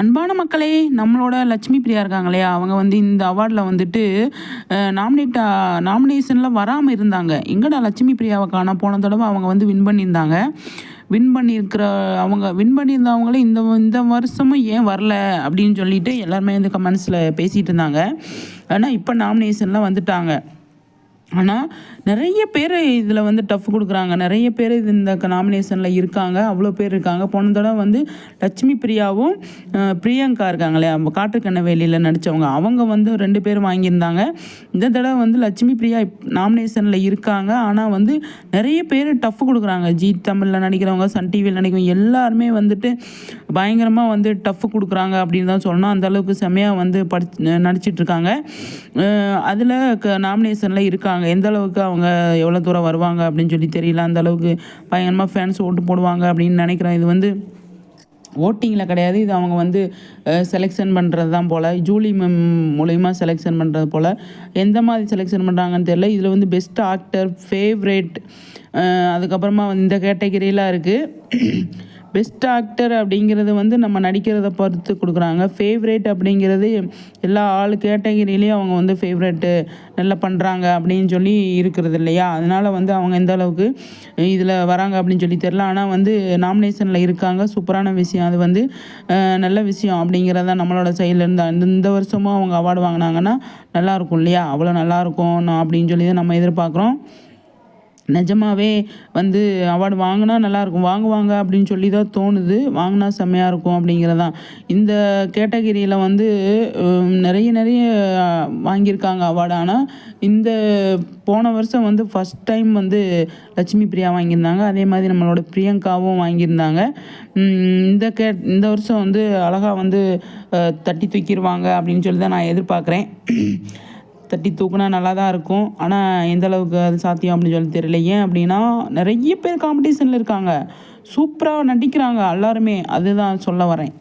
அன்பான மக்களே நம்மளோட லட்சுமி பிரியா இருக்காங்க இல்லையா அவங்க வந்து இந்த அவார்டில் வந்துட்டு நாமினேட்டா நாமினேஷனில் வராமல் இருந்தாங்க. எங்கடா லட்சுமி பிரியாவை காண போன தடவை அவங்க வந்து வின் பண்ணியிருந்தாங்க. வின் பண்ணியிருக்கிற அவங்க வின் பண்ணியிருந்தவங்களே இந்த இந்த வருஷமும் ஏன் வரல அப்படின்னு சொல்லிட்டு எல்லாருமே வந்து கமெண்ட்ஸில் பேசிகிட்டு இருந்தாங்க. ஆனால் இப்போ நாமினேஷனில் வந்துட்டாங்க. ஆனால் நிறைய பேர் இதில் வந்து டஃப் கொடுக்குறாங்க. நிறைய பேர் இது இந்த நாமினேஷனில் இருக்காங்க. அவ்வளோ பேர் இருக்காங்க. போன தடவை வந்து லட்சுமி பிரியாவும் பிரியங்கா இருக்காங்களே அவங்க நம்ம காட்டுக்கண்ணவேலியில் நடித்தவங்க அவங்க வந்து ரெண்டு பேர் வாங்கியிருந்தாங்க. இந்த தடவை வந்து லட்சுமி பிரியா நாமினேஷனில் இருக்காங்க. ஆனால் வந்து நிறைய பேர் டஃப் கொடுக்குறாங்க. ஜி தமிழில் நடிக்கிறவங்க சன் டிவியில் நடிக்கிறவங்க எல்லாருமே வந்துட்டு பயங்கரமாக வந்து டஃப் கொடுக்குறாங்க அப்படின்னு தான் சொல்லணும். அந்த அளவுக்கு வந்து படி நடிச்சிட்டு இருக்காங்க. அதில் க நாமினேஷனில் இருக்காங்க. எந்த அளவுக்கு அவங்க எவ்வளோ தூரம் வருவாங்க அப்படின்னு சொல்லி தெரியல. அந்த அளவுக்கு பயங்கரமாக ஃபேன்ஸ் ஓட்டு போடுவாங்க அப்படின்னு நினைக்கிறேன். இது வந்து ஓட்டிங்கில் கிடையாது. இது அவங்க வந்து செலெக்ஷன் பண்ணுறது தான் போல். ஜூலி மேம் மூலயமா செலெக்ஷன் பண்ணுறது போல். எந்த மாதிரி செலெக்ஷன் பண்ணுறாங்கன்னு தெரியல. இதில் வந்து பெஸ்ட் ஆக்டர் ஃபேவரேட் அதுக்கப்புறமா வந்து இந்த கேட்டகரியெலாம் இருக்குது பெஸ்ட் ஆக்டர் அப்படிங்கிறது வந்து நம்ம நடிக்கிறத பொறுத்து கொடுக்குறாங்க. ஃபேவரேட் அப்படிங்கிறது எல்லா ஆள் கேட்டகிரிலையும் அவங்க வந்து ஃபேவரெட்டு நல்லா பண்ணுறாங்க அப்படின்னு சொல்லி இருக்கிறது இல்லையா? அதனால் வந்து அவங்க எந்த அளவுக்கு இதில் வராங்க அப்படின்னு சொல்லி தெரில ஆனால் வந்து நாமினேஷனில் இருக்காங்க. சூப்பரான விஷயம். அது வந்து நல்ல விஷயம் அப்படிங்கிறத நம்மளோட சைட்லேருந்து இந்த இந்த வருஷமும் அவங்க அவார்டு வாங்கினாங்கன்னா நல்லாயிருக்கும் இல்லையா? அவ்வளோ நல்லாயிருக்கும் அப்படின்னு சொல்லி தான் நம்ம எதிர்பார்க்குறோம். நிஜமாவே வந்து அவார்டு வாங்கினா நல்லாயிருக்கும். வாங்குவாங்க அப்படின்னு சொல்லி தான் தோணுது. வாங்கினா செம்மையாக இருக்கும் அப்படிங்கிறதான். இந்த கேட்டகிரியில் வந்து நிறைய நிறைய வாங்கியிருக்காங்க அவார்டு. ஆனால் இந்த போன வருஷம் வந்து ஃபஸ்ட் டைம் வந்து லட்சுமி பிரியா வாங்கியிருந்தாங்க. அதே மாதிரி நம்மளோட பிரியங்காவும் வாங்கியிருந்தாங்க. இந்த கே இந்த வருஷம் வந்து அழகாக வந்து தட்டி தூக்கிடுவாங்க அப்படின்னு சொல்லி தான் நான் எதிர்பார்க்குறேன். தட்டி தூக்குனா நல்லா தான் இருக்கும். ஆனால் எந்த அளவுக்கு அது சாத்தியம் அப்படின்னு சொல்லி தெரியல. ஏன் அப்படின்னா நிறைய பேர் காம்படிஷனில் இருக்காங்க. சூப்பராக நடிக்கிறாங்க எல்லாருமே. அதுதான் சொல்ல வரேன்.